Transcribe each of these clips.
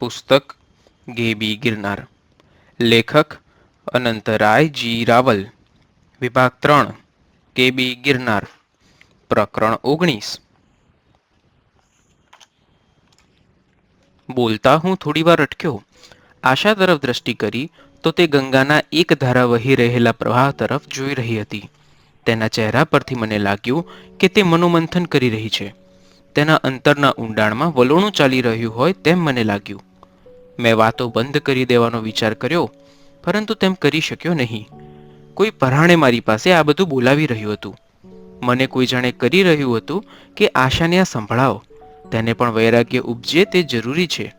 પુસ્તક ગેબી ગિરનાર. લેખક અનંતરાય જી રાવલ. વિભાગ ત્રણ કેબી ગિરનાર. પ્રકરણ ઓગણીસ. બોલતા હું થોડીવાર અટક્યો. આશા તરફ દ્રષ્ટિ કરી તો તે ગંગાના એક ધારા વહી રહેલા પ્રવાહ તરફ જોઈ રહી હતી. તેના ચહેરા પરથી મને લાગ્યું કે તે મનોમંથન કરી રહી છે. તેના અંતરના ઊંડાણમાં વલોણું ચાલી રહ્યું હોય તેમ મને લાગ્યું. મેં વાતો બંધ કરી દેવાનો વિચાર કર્યો, પરંતુ તેમ કરી શક્યો નહીં. કોઈ પરાણે મારી પાસે આ બધું બોલાવી રહ્યું હતું. મને કોઈ જાણે કરી રહ્યું હતું કે આશાને આ સંભળાવો. તેને પણ વૈરાગ્ય ઉપજે તે જરૂરી છે.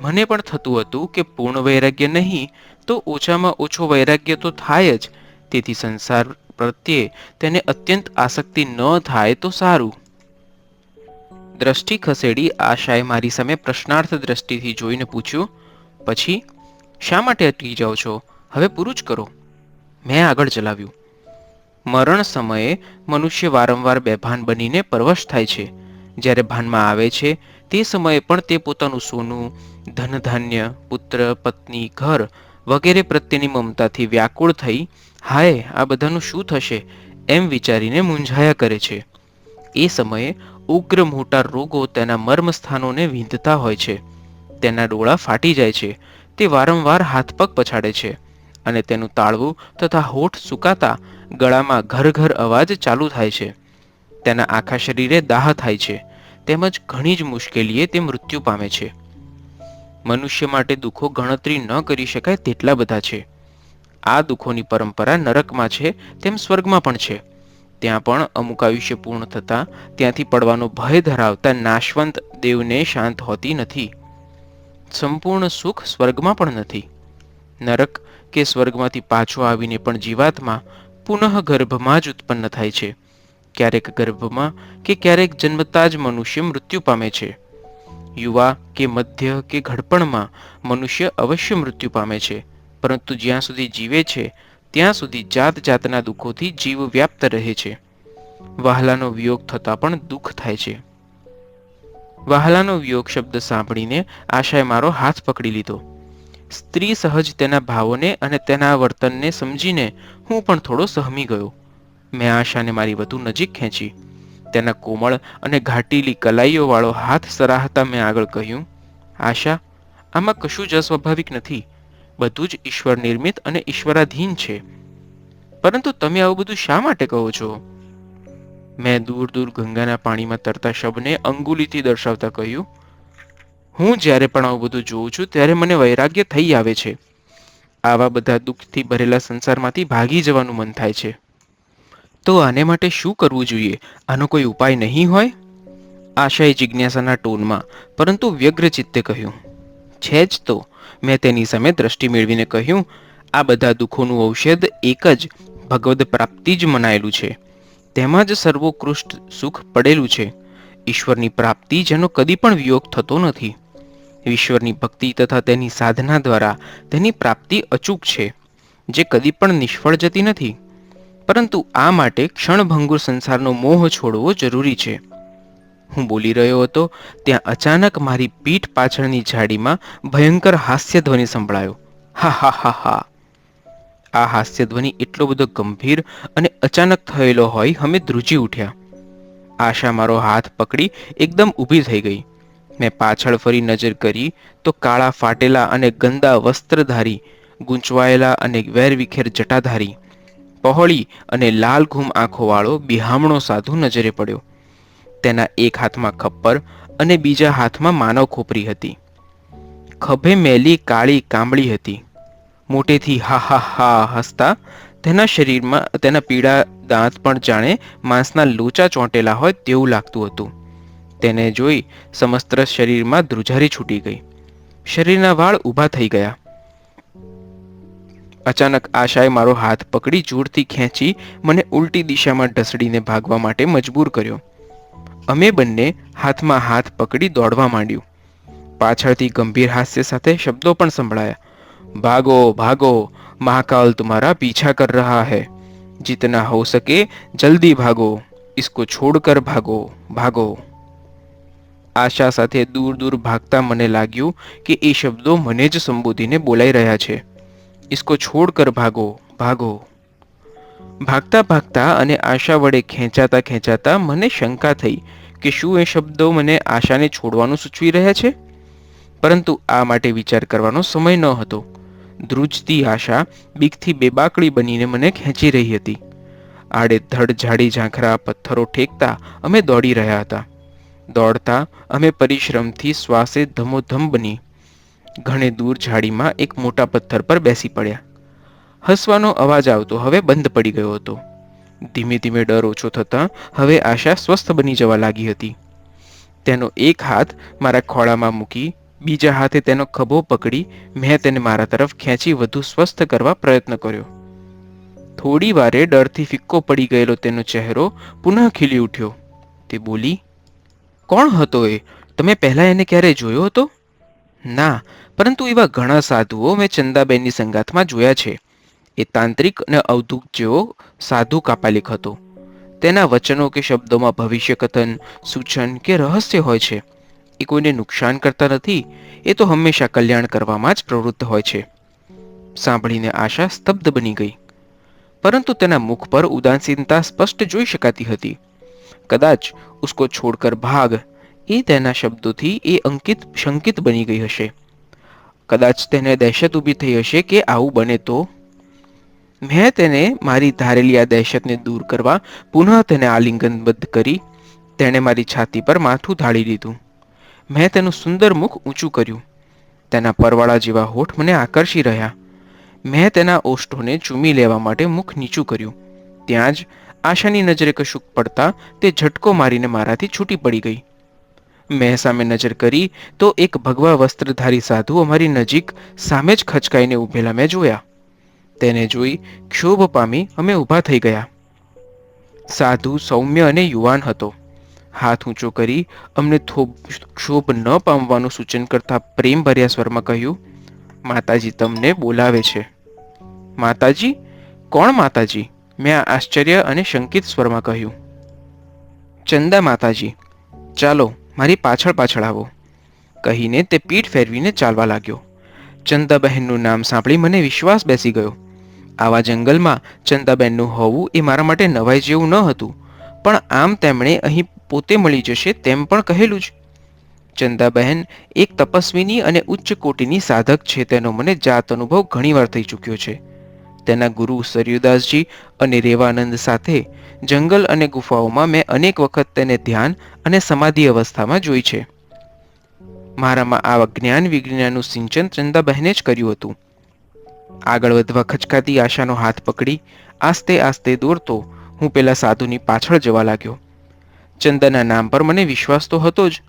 મને પણ થતું હતું કે પૂર્ણ વૈરાગ્ય નહીં, તો ઓછામાં ઓછો વૈરાગ્ય તો થાય જ. તેથી સંસાર પ્રત્યે તેને અત્યંત આસક્તિ ન થાય તો સારું. દ્રષ્ટિ ખસેડી આશાએ મારી સામે પ્રશ્નાર્થ દ્રષ્ટિથી જોઈને પૂછ્યું, પછી શા માટે અટકી જાઓ છો? હવે પૂરું જ કરો. મેં આગળ ચલાવ્યું. મરણ સમયે મનુષ્ય વારંવાર બેભાન બનીને પરવશ થાય છે. જ્યારે ભાનમાં આવે છે, તે સમયે પણ તે પોતાનું સોનું, ધનધાન્ય, પુત્ર, પત્ની, ઘર વગેરે પ્રત્યેની મમતાથી વ્યાકુળ થઈ, હાય, આ બધાનું શું થશે? એમ વિચારીને મૂંઝાયા કરે છે. એ સમયે ઉગ્ર મોટા રોગો તેના મર્મ સ્થાનોને વીંધતા હોય છે. તેના ડોળા ફાટી જાય છે. તે વારંવાર હાથ પગ પછાડે છે અને તેનું તાળવું તથા હોઠ સુકાતા ગળામાં ઘર ઘર અવાજ ચાલુ થાય છે. તેના આખા શરીરે દાહ થાય છે. તેમજ ઘણી જ મુશ્કેલીએ તે મૃત્યુ પામે છે. મનુષ્ય માટે દુઃખો ગણતરી ન કરી શકાય તેટલા બધા છે. આ દુઃખોની પરંપરા નરકમાં છે તેમ સ્વર્ગમાં પણ છે. ત્યાં પણ અમુક આયુષ્ય પૂર્ણ થતાં ત્યાંથી પડવાનો ભય ધરાવતા નાશવંત દેવને શાંત હોતી નથી. સંપૂર્ણ સુખ સ્વર્ગમાં પણ નથી. નરક કે સ્વર્ગમાંથી પાછો આવીને પણ જીવાતમાં પુનઃ ગર્ભમાં જ ઉત્પન્ન થાય છે. ક્યારેક ગર્ભમાં કે ક્યારેક જન્મતા જ મનુષ્ય મૃત્યુ પામે છે. યુવા કે મધ્ય કે ઘડપણમાં મનુષ્ય અવશ્ય મૃત્યુ પામે છે. પરંતુ જ્યાં સુધી જીવે છે ત્યાં સુધી જાત જાતના દુઃખોથી જીવ વ્યાપ્ત રહે છે. વાહલાનો વિયોગ થતાં પણ દુઃખ થાય છે. વાહલાનો વિયોગ શબ્દ સાંભળીને આશાએ મારો હાથ પકડી લીધો. સ્ત્રી સહજ તેના ભાવોને અને તેના વર્તનને સમજીને હું પણ થોડો સહમી ગયો. મેં આશાને મારી વધુ નજીક ખેંચી. તેના કોમળ અને ઘાટીલી કલાઈઓવાળો હાથ સરાહતા મેં આગળ કહ્યું, આશા, આમાં કશું જ અસ્વાભાવિક નથી. બધું જ ઈશ્વર નિર્મિત અને ઈશ્વરાધીન છે. પરંતુ તમે આવું બધું શા માટે કહો છો? મેં દૂર દૂર ગંગાના પાણીમાં તરતા શબને અંગુલીથી દર્શાવતા કહ્યું, હું જ્યારે પણ આવું બધું જોઉં છું, ત્યારે મને વૈરાગ્ય થઈ આવે છે. આવા બધા દુઃખથી ભરેલા સંસારમાંથી ભાગી જવાનું મન થાય છે. તો આને માટે શું કરવું જોઈએ? આનો કોઈ ઉપાય નહીં હોય? આશાએ જિજ્ઞાસાના ટોનમાં, પરંતુ વ્યગ્ર ચિત્તે કહ્યું, છે જ તો. મેં તેની સામે દ્રષ્ટિ મેળવીને કહ્યું, આ બધા દુઃખોનું ઔષધ એક જ ભગવદ પ્રાપ્તિ જ મનાયેલું છે. તેમાં જ સર્વોત્કૃષ્ટ સુખ પડેલું છે. ઈશ્વરની પ્રાપ્તિ જેનો કદી પણ વિયોગ થતો નથી. ઈશ્વરની ભક્તિ તથા તેની સાધના દ્વારા તેની પ્રાપ્તિ અચૂક છે, જે કદી પણ નિષ્ફળ જતી નથી. પરંતુ આ માટે ક્ષણભંગુર સંસારનો મોહ છોડવો જરૂરી છે. હું બોલી રહ્યો હતો, ત્યાં અચાનક મારી પીઠ પાછળની ઝાડીમાં ભયંકર હાસ્ય ધ્વનિ સંભળાયો. હા હા હા હા. આ હાસ્ય ધ્વનિ એટલો બધો ગંભીર અને અચાનક થયેલો હોય, અમે ધ્રુજી ઉઠ્યા. આશા મારો હાથ પકડી એકદમ ઊભી થઈ ગઈ. મેં પાછળ ફરી નજર કરી તો કાળા ફાટેલા અને ગંદા વસ્ત્રધારી, ગૂંચવાયેલા અને વેરવિખેર જટાધારી, પહોળી અને લાલ ઘૂમ આંખોવાળો બિહામણો સાધુ નજરે પડ્યો. તેના એક હાથમાં ખપ્પર અને બીજા હાથમાં માનવ ખોપરી હતી. ખભે મેલી કાળી કાંબળી હતી. મોટેથી હા હા હા હસતા તેના શરીરમાં, તેના પીળા દાંત પણ જાણે માંસના લોચા ચોંટેલા હોય તેવું લાગતું હતું. તેને જોઈ સમસ્ત શરીરમાં ધ્રુજારી છૂટી ગઈ. શરીરના વાળ ઊભા થઈ ગયા. અચાનક આશાએ મારો હાથ પકડી જોરથી ખેંચી મને ઉલટી દિશામાં ઢસડીને ભાગવા માટે મજબૂર કર્યો. અમે બંને હાથમાં હાથ પકડી દોડવા માંડ્યું. પાછળથી ગંભીર હાસ્ય સાથે શબ્દો પણ સંભળાયા. ભાગો ભાગો, મહાકાલ તુમારા પીછા કર રહા હૈ. જીતના હો સકે, જલ્દી ભાગો. ઇસકો છોડકર ભાગો ભાગો. આશા સાથે દૂર દૂર ભાગતા મને લાગ્યું કે એ શબ્દો મને જ સંબોધીને બોલાઈ રહ્યા છે. ઇસકો છોડકર ભાગો ભાગો. ભાગતા ભાગતા અને આશા વડે ખેંચાતા ખેંચાતા મને શંકા થઈ કે શું એ શબ્દો મને આશાને છોડવાનું સૂચવી રહ્યા છે? પરંતુ આ માટે વિચાર કરવાનો સમય ન હતો. ધ્રુજતી આશા બીકથી બેબાકડી બનીને મને ખેંચી રહી હતી. આડે ધડ ઝાડી ઝાંખરા પથ્થરો ઠેકતા અમે દોડી રહ્યા હતા. દોડતા અમે પરિશ્રમથી શ્વાસે ધમોધમ બની. ઘણે દૂર ઝાડીમાં એક મોટા પથ્થર પર બેસી પડ્યા. હસવાનો અવાજ આવતો હવે બંધ પડી ગયો હતો. ધીમે ધીમે ડર ઓછો થતાં હવે આશા સ્વસ્થ બની જવા લાગી હતી. તેનો એક હાથ મારા ખોળામાં મૂકી, બીજા હાથે તેનો ખભો પકડી મેં તેને મારા તરફ ખેંચી વધુ સ્વસ્થ કરવા પ્રયત્ન કર્યો. થોડી વારે ડરથી ફિક્કો પડી ગયેલો તેનો ચહેરો પુનઃ ખીલી ઉઠ્યો. તે બોલી, કોણ હતો એ? તમે પહેલાં એને ક્યારે જોયો હતો? ના, પરંતુ એવા ઘણા સાધુઓ મેં ચંદાબેનની સંગાથમાં જોયા છે. એ તાંત્રિક અને અવધૂત જેવો સાધુ કાપાલિક હતો. તેના વચનો કે શબ્દોમાં ભવિષ્ય કથન સૂચન કે રહસ્ય હોય છે. એ કોઈને નુકસાન કરતા નથી, એ તો હંમેશા કલ્યાણ કરવામાં જ પ્રવૃત્ત હોય છે. સાંભળીને આશા સ્તબ્ધ બની ગઈ. પરંતુ તેના મુખ પર ઉદાસીનતા સ્પષ્ટ જોઈ શકાતી હતી. કદાચ ઉસકો છોડકર ભાગ એ તેના શબ્દોથી એ અંકિત, શંકિત બની ગઈ હશે. કદાચ તેને દહેશત ઊભી થઈ હશે કે આવું બને તો મેં તેને મારી ધારેલી આ દહેશતને દૂર કરવા પુનઃ તેને આલિંગનબદ્ધ કરી, તેણે મારી છાતી પર માથું ઢાળી દીધું. મેં તેનું સુંદર મુખ ઊંચું કર્યું. તેના પરવાળા જેવા હોઠ મને આકર્ષી રહ્યા. મેં તેના ઓષ્ઠોને ચૂમી લેવા માટે મુખ નીચું કર્યું. ત્યાં જ આશાની નજરે કશુંક પડતા તે ઝટકો મારીને મારાથી છૂટી પડી ગઈ. મેં સામે નજર કરી તો એક ભગવા વસ્ત્રધારી સાધુ અમારી નજીક સામે જ ખચકાઈને ઊભેલા મેં જોયા. તેને જોઈ ક્ષોભ પામી અમે ઊભા થઈ ગયા. સાધુ, સૌમ્ય અને યુવાન હતો. હાથ ઊંચો કરી અમને ક્ષોભ ન પામવાનું સૂચન કરતા પ્રેમભર્યા સ્વરમાં કહ્યું, માતાજી તમને બોલાવે છે. માતાજી? કોણ માતાજી? મેં આશ્ચર્ય અને શંકિત સ્વરમાં કહ્યું. ચંદા માતાજી, ચાલો મારી પાછળ પાછળ આવો. કહીને તે પીઠ ફેરવીને ચાલવા લાગ્યો. ચંદાબહેનનું નામ સાંભળી મને વિશ્વાસ બેસી ગયો. આવા જંગલમાં ચંદાબહેનનું હોવું એ મારા માટે નવાઈ જેવું ન હતું. પણ આમ તેમણે અહીં પોતે મળી જશે તેમ પણ કહેલું જ. ચંદાબહેન એક તપસ્વીની અને ઉચ્ચ કોટીની સાધક છે તેનો મને જાત અનુભવ ઘણીવાર થઈ ચૂક્યો છે. તેના ગુરુ સરયુદાસજી અને રેવાનંદ સાથે જંગલ અને ગુફાઓમાં મેં અનેક વખત તેને ધ્યાન અને સમાધિ અવસ્થામાં જોઈ છે. મારામાં આવા જ્ઞાન વિજ્ઞાનનું સિંચન ચંદાબહેને જ કર્યું હતું. આગળ વધવા ખચકાતી આશાનો હાથ પકડી, આસ્તે આસ્તે દોરતો હું પેલા સાધુની પાછળ જવા લાગ્યો. ચંદાના નામ પર મને વિશ્વાસ તો હતો જ,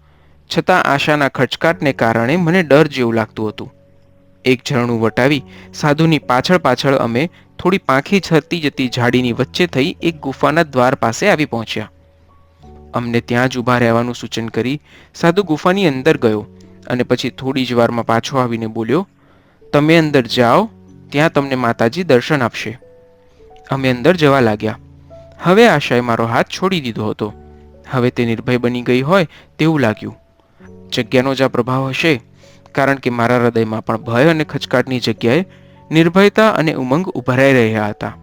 છતાં આશાના ખચકાટને કારણે મને ડર જેવું લાગતું હતું. એક ઝરણું વટાવી સાધુની પાછળ પાછળ અમે થોડી પાંખી છરતી જતી ઝાડીની વચ્ચે થઈ એક ગુફાના દ્વાર પાસે આવી પહોંચ્યા. અમને ત્યાં જ ઊભા રહેવાનું સૂચન કરી સાધુ ગુફાની અંદર ગયો અને પછી થોડી જ વારમાં પાછો આવીને બોલ્યો, તમે અંદર જાઓ ત્યાં તમને માતાજી દર્શન આપશે. અમે અંદર જવા લાગ્યા. હવે આશાએ મારો હાથ છોડી દીધો હતો. હવે તે નિર્ભય બની ગઈ હોય તેવું લાગ્યું. જગ્યાનો જ આ પ્રભાવ હશે, કારણ કે મારા હૃદયમાં પણ ભય અને ખચકાટની જગ્યાએ નિર્ભયતા અને ઉમંગ ઉભરાઈ રહ્યા હતા.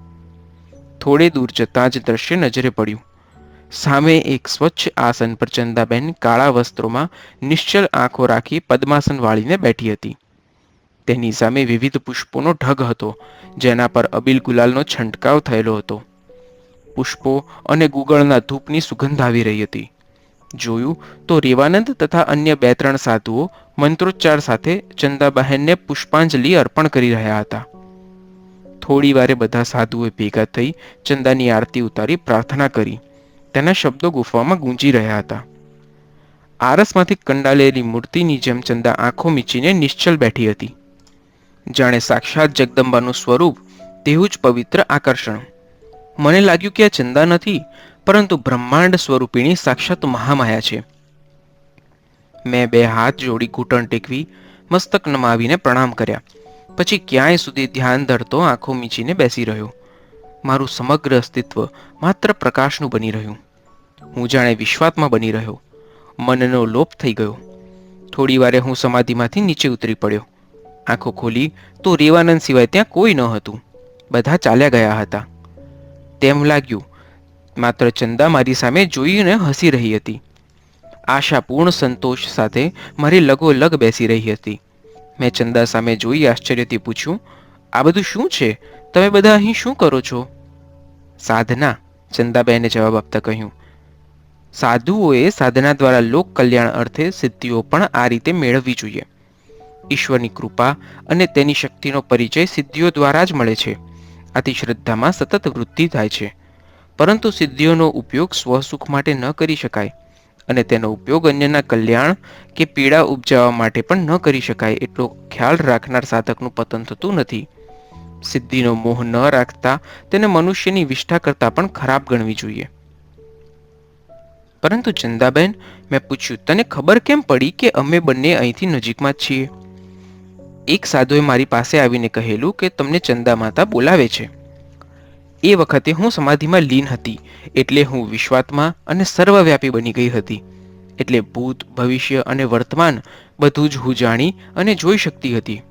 થોડે દૂર જતાં જ દ્રશ્ય નજરે પડ્યું. સામે એક સ્વચ્છ આસન પર ચંદાબેન કાળા વસ્ત્રોમાં નિશ્ચલ આંખો રાખી પદ્માસન વાળીને બેઠી હતી. તેની સામે વિવિધ પુષ્પોનો ઢગ હતો, જેના પર અબીલ ગુલાલનો છંટકાવ થયેલો હતો. પુષ્પો અને ગુગળના ધૂપની સુગંધ આવી રહી હતી. જોયું તો રેવાનંદ તથા અન્ય બે ત્રણ સાધુઓ મંત્રોચ્ચાર સાથે ચંદાબહેનને પુષ્પાંજલિ અર્પણ કરી રહ્યા હતા. થોડી વારે બધા સાધુઓએ ભેગા થઈ ચંદાની આરતી ઉતારી પ્રાર્થના કરી. તેના શબ્દો ગુફામાં ગૂંજી રહ્યા હતા. આરસમાંથી કંડાલેલી મૂર્તિની જેમ ચંદા આંખો મીચીને નિશ્ચલ બેઠી હતી. જાણે સાક્ષાત જગદંબાનું સ્વરૂપ તેવું જ પવિત્ર આકર્ષણ. મને લાગ્યું કે આ ચંદા નથી, પરંતુ બ્રહ્માંડ સ્વરૂપિણી સાક્ષાત મહામાયા છે. મેં બે હાથ જોડી ઘૂંટણ ટેકવી, મસ્તક નમાવીને પ્રણામ કર્યા. પછી ક્યાંય સુધી ધ્યાન ધરતો આંખો મીચીને બેસી રહ્યો. મારું સમગ્ર અસ્તિત્વ માત્ર પ્રકાશનું બની રહ્યું. હું જાણે વિશ્વાત્મા બની રહ્યો. મનનો લોપ થઈ ગયો. થોડી વારે હું સમાધિમાંથી નીચે ઉતરી પડ્યો. આંખો ખોલી તો રેવાનંદ સિવાય ત્યાં કોઈ ન હતું. બધા ચાલ્યા ગયા હતા. તેમ લાગ્યું, માત્ર ચંદા મારી સામે જોઈને હસી રહી હતી. આશાપૂર્ણ સંતોષ સાથે મારી લગોલગ બેસી રહી હતી. મેં ચંદા સામે જોઈ આશ્ચર્યથી પૂછ્યું, આ બધું શું છે? તમે બધા અહીં શું કરો છો? સાધના, ચંદાબેને જવાબ આપતા કહ્યું. સાધુઓએ સાધના દ્વારા લોક કલ્યાણ અર્થે સિદ્ધિઓ પણ આ રીતે મેળવવી જોઈએ. ઈશ્વરની કૃપા અને તેની શક્તિનો પરિચય સિદ્ધિઓ દ્વારા જ મળે છે. આથી શ્રદ્ધામાં સતત વૃદ્ધિ થાય છે. પરંતુ સિદ્ધિઓનો ઉપયોગ સ્વસુખ માટે ન કરી શકાય અને તેનો ઉપયોગ અન્યના કલ્યાણ કે પીડા ઉપજાવવા માટે પણ ન કરી શકાય એટલો ખ્યાલ રાખનાર સાધકનું પતન થતું નથી. સિદ્ધિનો મોહ ન રાખતા તેને મનુષ્યની વિષ્ઠા કરતાં પણ ખરાબ ગણવી જોઈએ. પરંતુ ચંદાબેન, મેં પૂછ્યું, તને ખબર કેમ પડી કે અમે બંને અહીંથી નજીકમાં જ છીએ? એક સાધુએ મારી પાસે આવીને કહેલું કે તમને ચંદા માતા બોલાવે છે. એ વખતે હું સમાધિમાં લીન હતી, એટલે હું વિશ્વાત્મા અને સર્વવ્યાપી બની ગઈ હતી. એટલે ભૂત, ભવિષ્ય અને વર્તમાન બધું જ હું જાણી અને જોઈ શકતી હતી.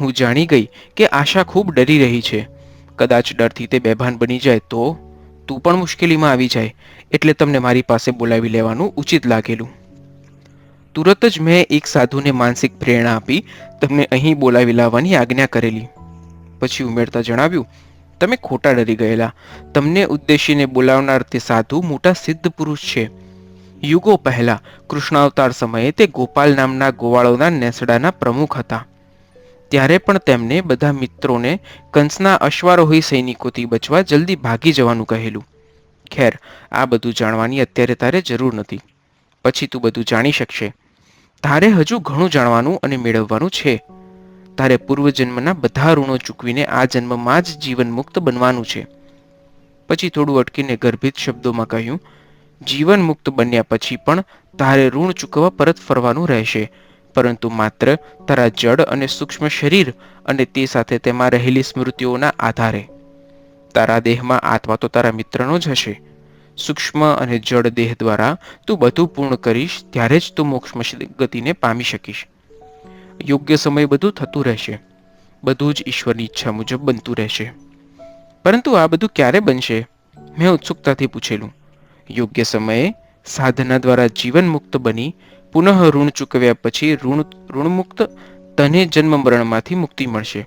હું જાણી ગઈ કે આશા ખૂબ ડરી રહી છે. કદાચ ડરથી તે બેભાન બની જાય તો? તું પણ મુશ્કેલીમાં આવી જાય, એટલે તમને મારી પાસે બોલાવી લેવાનું ઉચિત લાગેલું. તુરત જ મેં એક સાધુને માનસિક પ્રેરણા આપી, તમને અહીં બોલાવી લાવવાની આજ્ઞા કરેલી. પછી ઉમેરતા જણાવ્યું, તમે ખોટા ડરી ગયેલા. તમને ઉદ્દેશીને બોલાવનાર તે સાધુ મોટા સિદ્ધ પુરુષ છે. યુગો પહેલા કૃષ્ણાવતાર સમયે તે ગોપાલ નામના ગોવાળોના નેસડાના પ્રમુખ હતા. ત્યારે પણ તેમને બધા મિત્રોને કંસના અશ્વારોહી સૈનિકોથી બચવા જલ્દી ભાગી જવાનું કહેલું. ખેર, આ બધું જાણવાની અત્યારે તારે જરૂર નથી. પછી તું બધું જાણી શકશે. તારે હજુ ઘણું જાણવાનું અને મેળવવાનું છે. તારે પૂર્વજન્મના બધા ઋણો ચૂકવીને આ જન્મમાં જ જીવન મુક્ત બનવાનું છે. પછી થોડું અટકીને ગર્ભિત શબ્દોમાં કહ્યું જીવન મુક્ત બન્યા પછી પણ તારે ઋણ ચૂકવવા પરત ફરવાનું રહેશે. પરંતુ માત્ર તારા જડ અને સૂક્ષ્મ શરીર અને તે સાથે તેમાં રહેલી સ્મૃતિઓના આધારે. તારા દેહમાં આત્મા તો તારા મિત્રનો જ હશે. સૂક્ષ્મ અને જળ દેહ દ્વારા તું બધું પૂર્ણ કરીશ, ત્યારે જ તું મોક્ષ ગતિને પામી શકીશ. યોગ્ય સમય બધું થતું રહેશે. બધું જ ઈશ્વરની ઈચ્છા મુજબ બનતું રહેશે. પરંતુ આ બધું ક્યારે બનશે? મેં ઉત્સુકતાથી પૂછેલું. યોગ્ય સમયે સાધના દ્વારા જીવન મુક્ત બની, પુનઃ ઋણ ચૂકવ્યા પછી ઋણ, ઋણમુક્ત તને જન્મ મરણમાંથી મુક્તિ મળશે.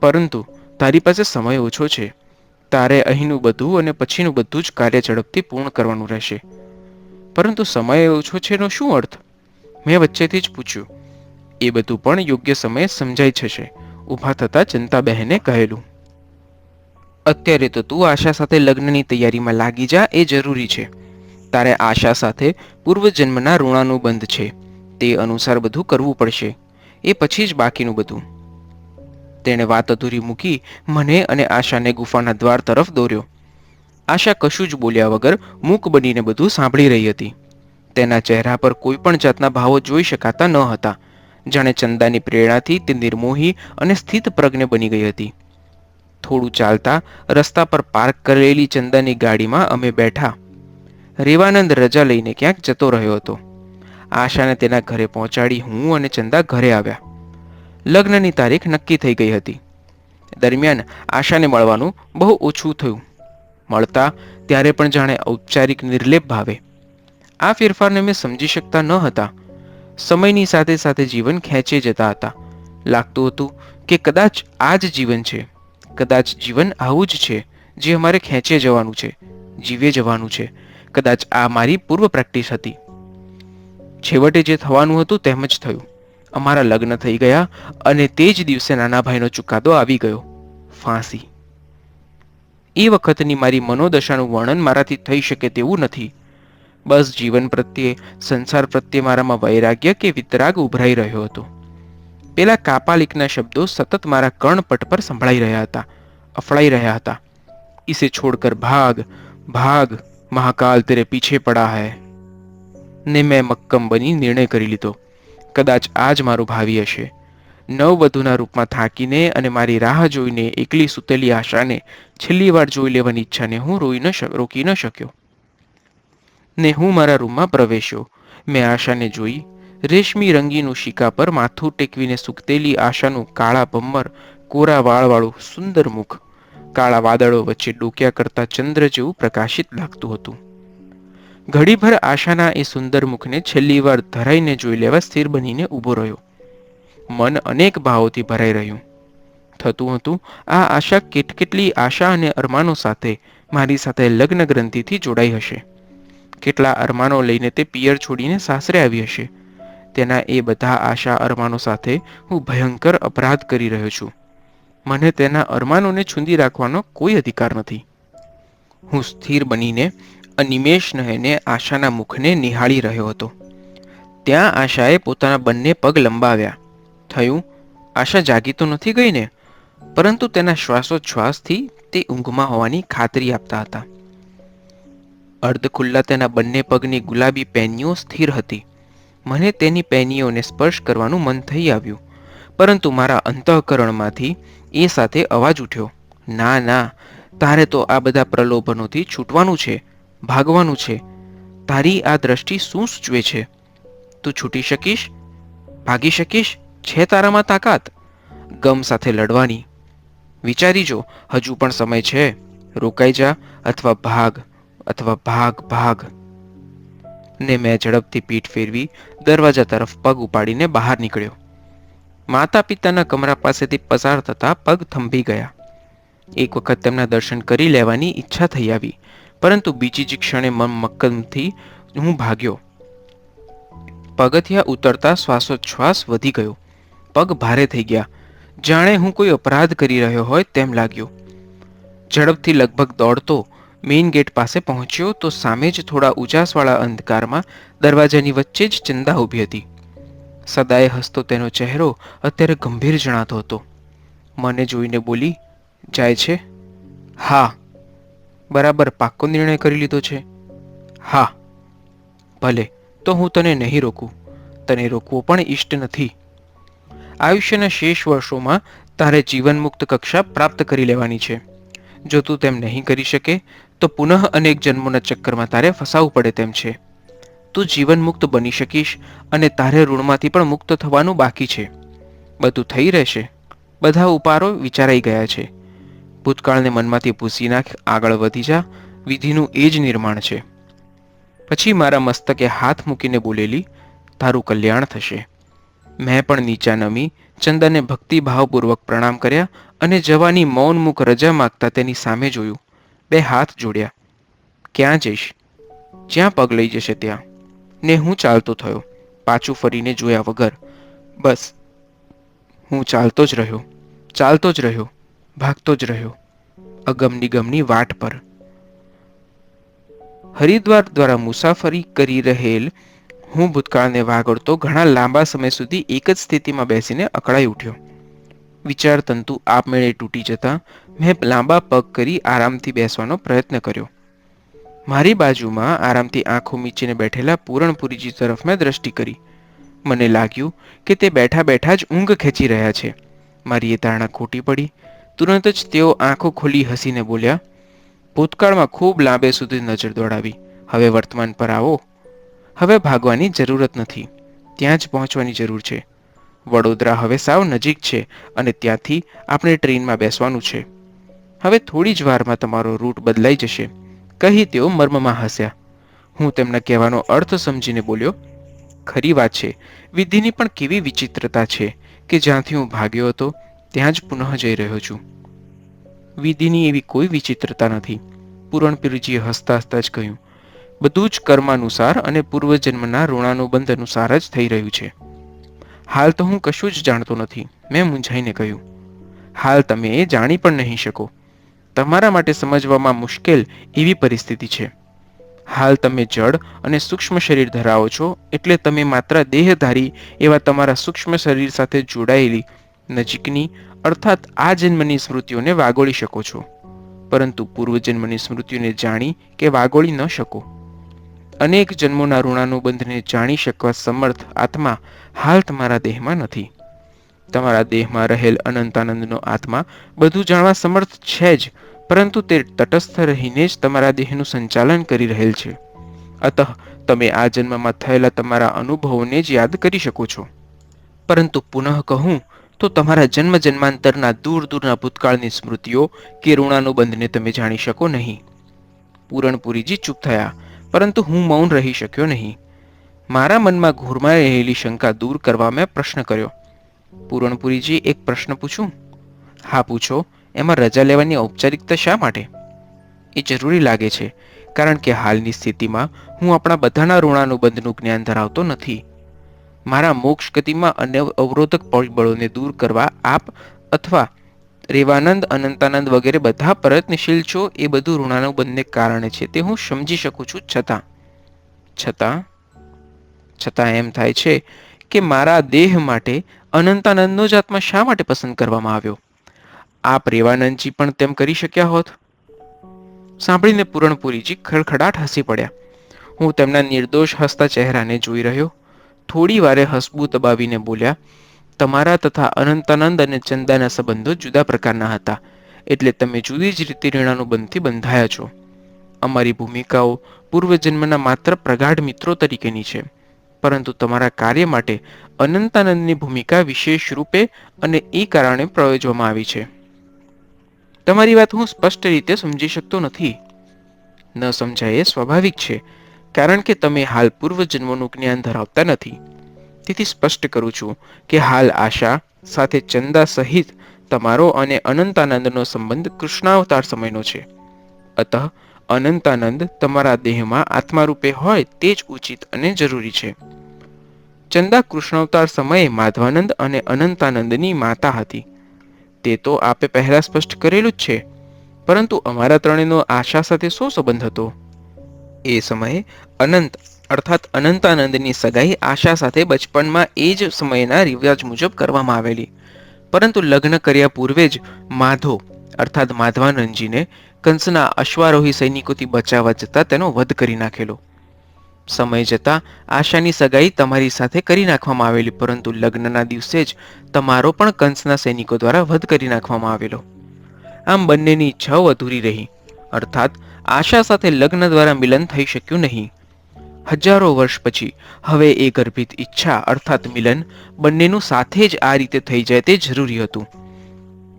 પરંતુ તારી પાસે સમય ઓછો છે. તારે અહીંનું બધું અને પછીનું બધું જ કાર્ય ઝડપથી પૂર્ણ કરવાનું રહેશે. પરંતુ સમય ઓછો છે એનો શું અર્થ? મેં વચ્ચેથી જ પૂછ્યું. એ બધું પણ યોગ્ય સમયે સમજાઈ જશે, ઊભા થતા બહેને કહેલું. અત્યારે તો તું આશા સાથે લગ્નની તૈયારીમાં લાગી જા, એ જરૂરી છે. તારે આશા સાથે પૂર્વજન્મના ઋણાનું બંધ છે. તે અનુસાર બધું કરવું પડશે. એ પછી જ બાકીનું બધું. તેણે વાત અધૂરી મૂકી મને અને આશાને ગુફાના દ્વાર તરફ દોર્યો. આશા કશું જ બોલ્યા વગર મૂક બનીને બધું સાંભળી રહી હતી. તેના ચહેરા પર કોઈ પણ જાતના ભાવો જોઈ શકાતા ન હતા. જાણે ચંદાની પ્રેરણાથી તે નિર્મોહી અને સ્થિત પ્રજ્ઞ બની ગઈ હતી. થોડું ચાલતા રસ્તા પર પાર્ક કરેલી ચંદાની ગાડીમાં અમે બેઠા. રેવાનંદ રજા લઈને ક્યાંક જતો રહ્યો હતો. આશાને તેના ઘરે પહોંચાડી હું અને ચંદા ઘરે આવ્યા. લગ્નની તારીખ નક્કી થઈ ગઈ હતી. દરમિયાન આશાને મળવાનું બહુ ઓછું થયું. મળતા ત્યારે પણ જાણે ઔપચારિક નિર્લેપ ભાવે. આ ફેરફારને મેં સમજી શકતા ન હતા. સમયની સાથે સાથે જીવન ખેંચે જતા હતા. લાગતું હતું કે કદાચ આ જ જીવન છે. કદાચ જીવન આવું જ છે જે અમારે ખેંચે જવાનું છે, જીવે જવાનું છે. કદાચ આ મારી પૂર્વ પ્રેક્ટિસ હતી. છેવટે જે થવાનું હતું તેમ જ થયું. અમારા લગ્ન થઈ ગયા અને તે જ દિવસે નાના ભાઈનો ચુકાદો આવી ગયો. ફાંસી. એ વખતની મારી મનોદશાનું વર્ણન મારાથી થઈ શકે તેવું નથી. બસ જીવન પ્રત્યે, સંસાર પ્રત્યે મારામાં વૈરાગ્ય કે વિતરાગ ઉભરાઈ રહ્યો હતો. પેલા કાપાલિકના શબ્દો સતત મારા કર્ણપટ પર સંભળાઈ રહ્યા હતા, અફળાઈ રહ્યા હતા. ઇસે છોડકર ભાગ ભાગ, મહાકાલ તેરે પીછે પડા હૈ. ને મેં મક્કમ બની નિર્ણય કરી લીધો. કદાચ આ જ મારું ભાવિ હશે. નવવધુના રૂપમાં થાકીને અને મારી રાહ જોઈને એકલી સૂતેલી આશાને છેલ્લી વાર જોઈ લેવાની ઈચ્છાને હું રોઈ ન રોકી ન શક્યો. ને હું મારા રૂમમાં પ્રવેશ્યો. મેં આશાને જોઈ. રેશમી રંગીનું શિકા પર માથું ટેકવીને સૂકતેલી આશાનું કાળા ભમ્મર, કોરા વાળવાળું સુંદર મુખ. કાળા વાદળો વચ્ચે ડોક્યા કરતા ચંદ્ર જેવું પ્રકાશિત લાગતું હતું. ઘડીભર આશાના એ સુંદર મુખને છેલ્લી વાર ધરાઈને જોઈ લેવા સ્થિર બનીને ઊભો રહ્યો. મન અનેક ભાવોથી ભરાઈ રહ્યું. થતું હતું, આ આશા કેટકેટલી આશા અને અરમાનો સાથે મારી સાથે લગ્ન ગ્રંથિથી જોડાઈ હશે. કેટલા અરમાનો લઈને તે પિયર છોડીને સાસરે આવી હશે. તેના એ બધા આશા અરમાનો સાથે હું ભયંકર અપરાધ કરી રહ્યો છું. મને તેના અરમાનોને છૂંદી રાખવાનો કોઈ અધિકાર નથી. હું સ્થિર બનીને અનિમેષ નહેને આશાના મુખને નિહાળી રહ્યો હતો. ત્યાં આશાએ પોતાના બંને પગ લંબાવ્યા. થયું, આશા જાગી તો નથી ગઈ ને? પરંતુ તેના શ્વાસોચ્છ્વાસથી તે ઊંઘમાં હોવાની ખાતરી આપતા હતા. અર્ધ ખુલ્લા તેના બંને પગની ગુલાબી પેનીઓ સ્થિર હતી. મને તેની પેનીઓને સ્પર્શ કરવાનું મન થઈ આવ્યું, પરંતુ મારા અંતઃકરણમાંથી એ સાથે અવાજ ઉઠ્યો, ના ના, તારે તો આ બધા પ્રલોભનોથી છૂટવાનું છે. ભાગવાનું છે. તારી આ દ્રષ્ટિ શું સૂચવે છે? તું છૂટી શકીશ? ભાગી શકીશ? છે તારામાં તાકાત? ગમ સાથે લડવાની. વિચારી જો, હજુ પણ સમય છે. રોકાઈ જા અથવા ભાગ અથવા ભાગ ભાગ. ને મેં ઝડપથી પીઠ ફેરવી દરવાજા તરફ પગ ઉપાડીને બહાર નીકળ્યો. માતા પિતાના કમરા પાસેથી પસાર થતા પગ થંભી ગયા. એક વખત તેમના દર્શન કરી લેવાની ઈચ્છા થઈ આવી. પરંતુ બીજી જ ક્ષણે મન મક્કમથી હું ભાગ્યો. પગથિયા ઉતરતા શ્વાસોચ્છ્વાસ વધી ગયો. પગ ભારે થઈ ગયા. જાણે હું કોઈ અપરાધ કરી રહ્યો હોય તેમ લાગ્યો. ઝડપથી લગભગ દોડતો મેઇન ગેટ પાસે પહોંચ્યો તો સામે જ થોડા ઉજાસવાળા અંધકારમાં દરવાજાની વચ્ચે જ ચિંદા ઊભી હતી. સદાએ હસતો તેનો ચહેરો અત્યારે ગંભીર જણાતો હતો. મને જોઈને બોલી, જાય છે? હા. બરાબર પાક્કો નિર્ણય કરી લીધો છે? હા. ભલે, તો હું તને નહીં રોકું. તને રોકવો પણ ઈષ્ટ નથી. આયુષ્યના શેષ વર્ષોમાં તારે જીવનમુક્ત કક્ષા પ્રાપ્ત કરી લેવાની છે. જો તું તેમ નહીં કરી શકે, તો પુનઃ અનેક જન્મોના ચક્કરમાં તારે ફસાવવું પડે તેમ છે. તું જીવનમુક્ત બની શકીશ અને તારે ઋણમાંથી પણ મુક્ત થવાનું બાકી છે. બધું થઈ રહેશે. બધા ઉપારો વિચારાઈ ગયા છે. ભૂતકાળને મનમાંથી ભૂસી નાખ, આગળ વધી જા. વિધિનું એ જ નિર્માણ છે. પછી મારા મસ્તકે હાથ મૂકીને બોલેલી, તારું કલ્યાણ થશે. મેં પણ નીચા નમી ચંદને ભક્તિભાવપૂર્વક પ્રણામ કર્યા અને જવાની મૌનમુખ રજા માગતા તેની સામે જોયું. બે હાથ જોડ્યા. ક્યાં જઈશ? જ્યાં પગ લઈ જશે ત્યાં? ને હું ચાલતો થયો. પાછું ફરીને જોયા વગર. બસ. હું ચાલતો જ રહ્યો. ચાલતો જ રહ્યો. ભાગતો જ રહ્યો અગમ નિગમની વાટ પર. હરિદ્વાર દ્વારા મુસાફરી કરી રહેલ હું ભૂતકાળને વાગડતો ઘણા લાંબા સમય સુધી એક જ સ્થિતિમાં બેસીને અકળાઈ ઉઠ્યો. વિચાર તંતુ આપમેળે તૂટી જતા મેં લાંબા પગ કરી આરામથી બેસવાનો પ્રયત્ન કર્યો. મારી બાજુમાં આરામથી આંખો મીચીને બેઠેલા પૂરણપુરીજી તરફ મેં દ્રષ્ટિ કરી. મને લાગ્યું કે તે બેઠા બેઠા જ ઊંઘ ખેંચી રહ્યા છે. મારી એ ધારણા ખોટી પડી. તુરંત જ તેઓ આંખો ખોલી હસીને બોલ્યા, ભૂતકાળમાં ખૂબ લાંબે સુધી નજર દોડાવી. હવે વર્તમાન પર આવો. હવે ભાગવાની જરૂરત નથી. ત્યાં જ પહોંચવાની જરૂર છે. વડોદરા હવે સાવ નજીક છે અને ત્યાંથી આપણે ટ્રેનમાં બેસવાનું છે. હવે થોડી જ વારમાં તમારો રૂટ બદલાઈ જશે. કહી તેઓ મર્મમાં હસ્યા. હું તેમના કહેવાનો અર્થ સમજીને બોલ્યો, ખરી વાત છે. વિધિની પણ કેવી વિચિત્રતા છે કે જ્યાંથી હું ભાગ્યો હતો ત્યાં જ પુનઃ જઈ રહ્યો છું. વિધિની એવી કોઈ વિચિત્રતા નથી. પૂરણપીરજીએ હસતા હસતા જ કહ્યું, બધું જ કર્માનુસાર અને પૂર્વજન્મના ઋણાનુબંધ અનુસાર જ થઈ રહ્યું છે. હાલ તો હું કશું જ જાણતો નથી, મેં મૂંઝાઈને કહ્યું. હાલ તમે એ જાણી પણ નહીં શકો. તમારા માટે સમજવામાં મુશ્કેલ એવી પરિસ્થિતિ છે. હાલ તમે જડ અને સૂક્ષ્મ શરીર ધરાવો છો એટલે તમે માત્ર દેહધારી એવા તમારા સૂક્ષ્મ શરીર સાથે જોડાયેલી નજીકની, અર્થાત આ જન્મની સ્મૃતિઓને વાગોળી શકો છો. પરંતુ પૂર્વજન્મની સ્મૃતિઓને જાણી કે વાગોળી ન શકો. અનેક જન્મોના ઋણાનુબંધને જાણી શકવા સમર્થ આત્મા હાલ તમારા દેહમાં નથી. તમારા દેહમાં રહેલ અનંતાનંદનો આત્મા બધું જાણવા સમર્થ છે જ, પરંતુ તે તટસ્થ રહીને જ તમારા દેહનું સંચાલન કરી રહેલ છે. અતઃ તમે આ જન્મમાં થયેલા તમારા અનુભવોને જ યાદ કરી શકો છો. પરંતુ પુનઃ કહું તો તમારા જન્મ જન્માંતરના દૂર દૂરના ભૂતકાળની સ્મૃતિઓ કે ઋણાનુબંધને તમે જાણી શકો નહીં. પૂરણપુરીજી ચૂપ થયા, પરંતુ હું મૌન રહી શક્યો નહીં. મારા મનમાં ઘૂરમાં રહેલી શંકા દૂર કરવા મેં પ્રશ્ન કર્યો. પૂરણપુરીજી, એક પ્રશ્ન પૂછું? હા, પૂછો. એમાં રજા લેવાની ઔપચારિકતા શા માટે? એ જરૂરી લાગે છે, કારણ કે હાલની સ્થિતિમાં હું આપણા બધાના ઋણાનુબંધનું જ્ઞાન ધરાવતો નથી. મારા મોક્ષ ગતિમાં અન્ય અવરોધક પરિબળોને દૂર કરવા આપ અથવા રેવાનંદ, અનંતાનંદ વગેરે બધા પ્રયત્નશીલ છો, એ બધું ઋણાનુબંધને કારણે છે. તે હું સમજી શકું છું. છતાં છતાં છતાં એમ થાય છે કે મારા દેહ માટે અનંતાનંદનો જ આત્મા શા માટે પસંદ કરવામાં આવ્યો? આપ રેવાનંદજી પણ તેમ કરી શક્યા હોત? સાંભળીને પૂરણપુરીજી ખડખડાટ હસી પડ્યા. હું તેમના નિર્દોષ હસતા ચહેરાને જોઈ રહ્યો. થોડી વારે હસબું દબાવીને બોલ્યા, તમારા તથા અનંતાનંદ અને ચંદાના સંબંધો જુદા પ્રકારના હતા, એટલે તમે જુદી જ રીતે ઋણાનુબંધથી બંધાયા છો. અમારી ભૂમિકાઓ પૂર્વજન્મના માત્ર પ્રગાઢ મિત્રો તરીકેની છે, પરંતુ તમારા કાર્ય માટે અનંતાનંદની ભૂમિકા વિશેષ રૂપે અને એ કારણે પ્રયોજવામાં આવી છે. તમારી વાત હું સ્પષ્ટ રીતે સમજી શકતો નથી. ન સમજાય એ સ્વાભાવિક છે કારણ કે તમે હાલ પૂર્વજન્મોનું જ્ઞાન ધરાવતા નથી. તેથી સ્પષ્ટ કરું છું કે હાલ આશા સાથે ચંદા સહિત તમારો અને અનંતાનંદનો સંબંધ કૃષ્ણાવતાર સમયનો છે. અતઃ અનંતાનંદ તમારા દેહમાં આત્મા રૂપે હોય તે જ ઉચિત અને જરૂરી છે. ચંદા કૃષ્ણાવતાર સમયે માધવાનંદ અને અનંતાનંદની માતા હતી. તે તો આપે પહેલા સ્પષ્ટ કરેલું જ છે. પરંતુ અમારા ત્રણેયનો આશા સાથે શું સંબંધ હતો? એ સમયે અનંત, અર્થાત અનંતાનંદની સગાઈ આશા સાથે બચપણમાં એ જ સમયના રિવાજ મુજબ કરવામાં આવેલી. પરંતુ લગ્ન કર્યા પૂર્વે જ માધો, અર્થાત માધવાનંદજીને કંસના અશ્વારોહી સૈનિકોથી બચાવવા જતાં તેનો વધ કરી નાખેલો. સમય જતાં આશાની સગાઈ તમારી સાથે કરી નાખવામાં આવેલી, પરંતુ લગ્નના દિવસે જ તમારો પણ કંસના સૈનિકો દ્વારા વધ કરી નાખવામાં આવેલો. આમ બંનેની ઈચ્છાઓ અધૂરી રહી. અર્થાત આશા સાથે લગ્ન દ્વારા મિલન થઈ શક્યું નહીં. હજારો વર્ષ પછી, હવે એ ગર્ભિત ઈચ્છા અર્થાત મિલન બંનેનું સાથે જ આ રીતે થઈ જાય તે જરૂરી હતું.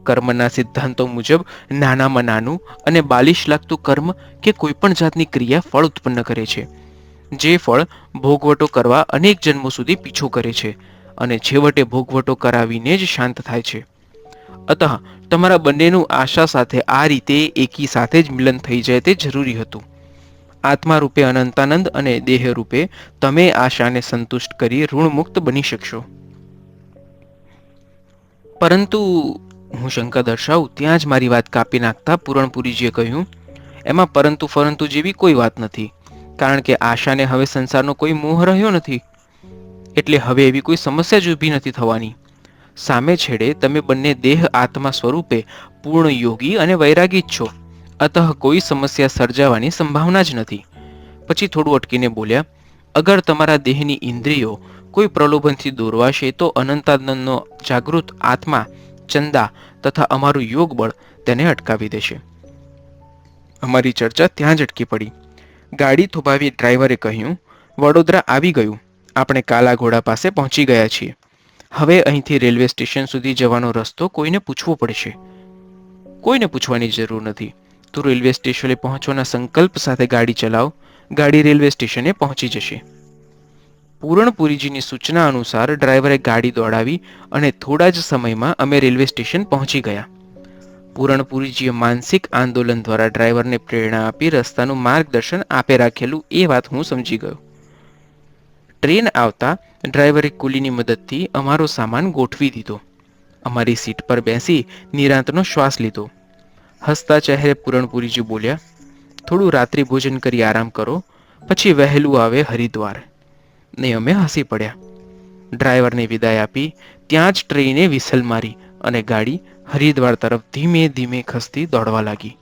કર્મના સિદ્ધાંતો મુજબ, નાનામાં નાનું અને બાલિશ લાગતું કર્મ કે કોઈ પણ જાતની ક્રિયા ફળ ઉત્પન્ન કરે છે. જે ફળ ભોગવટો કરવા અનેક જન્મો સુધી પીછો કરે છે અને છેવટે ભોગવટો કરાવીને જ શાંત થાય છે. અતઃ તમારા બંનેનું આશા સાથે આ રીતે એકી સાથે જ મિલન થઈ જાય તે જરૂરી હતું. આત્મા રૂપે અનંતાનંદ અને દેહ રૂપે તમે આશાને સંતુષ્ટ કરી ઋણમુક્ત બની શકશો. પરંતુ હું શંકા દર્શાવું, ત્યાં જ મારી વાત કાપી નાખતા પૂરણપુરીજીએ કહ્યું, એમાં પરંતુ ફરંતુ જેવી કોઈ વાત નથી, કારણ કે આશાને હવે સંસારનો કોઈ મોહ રહ્યો નથી. એટલે હવે એવી કોઈ સમસ્યા જ ઊભી નથી થવાની. સામે છેડે તમે બંને દેહ આત્મા સ્વરૂપે પૂર્ણ યોગી અને વૈરાગી જ છો. અતઃ કોઈ સમસ્યા સર્જાવાની સંભાવના જ નથી. પછી થોડું અટકીને બોલ્યા, અગર તમારા દેહની ઇન્દ્રિયો કોઈ પ્રલોભનથી દોરવાશે તો અનંતાનંદનો જાગૃત આત્મા, ચંદા તથા અમારું યોગ બળ તેને અટકાવી દેશે. અમારી ચર્ચા ત્યાં જ અટકી પડી. ગાડી થોભાવી ડ્રાઈવરે કહ્યું, વડોદરા આવી ગયું. આપણે કાલા ઘોડા પાસે પહોંચી ગયા છીએ. હવે અહીંથી રેલવે સ્ટેશન સુધી જવાનો રસ્તો કોઈને પૂછવો પડશે. કોઈને પૂછવાની જરૂર નથી. તું રેલવે સ્ટેશને પહોંચવાના સંકલ્પ સાથે ગાડી ચલાવ. ગાડી રેલવે સ્ટેશને પહોંચી જશે. પૂરણપુરીજીની સૂચના અનુસાર ડ્રાઈવરે ગાડી દોડાવી અને થોડા જ સમયમાં અમે રેલવે સ્ટેશન પહોંચી ગયા. પૂરણપુરીજીએ માનસિક આંદોલન દ્વારા ડ્રાઈવરને પ્રેરણા આપી રસ્તાનું માર્ગદર્શન આપે રાખેલું એ વાત હું સમજી ગયો. ટ્રેન આવતા ડ્રાઈવરે કુલીની મદદથી અમારો સામાન ગોઠવી દીધો. અમારી સીટ પર બેસી નિરાંતનો શ્વાસ લીધો. હસતા ચહેરે પૂરણપુરીજી બોલ્યા, થોડું રાત્રિ ભોજન કરી આરામ કરો, પછી વહેલું આવે હરિદ્વાર. ને અમે હસી પડ્યા. ડ્રાઈવરને વિદાય આપી ત્યાં જ ટ્રેને વિસલ મારી અને ગાડી હરિદ્વાર તરફ ધીમે ધીમે ખસતી દોડવા લાગી.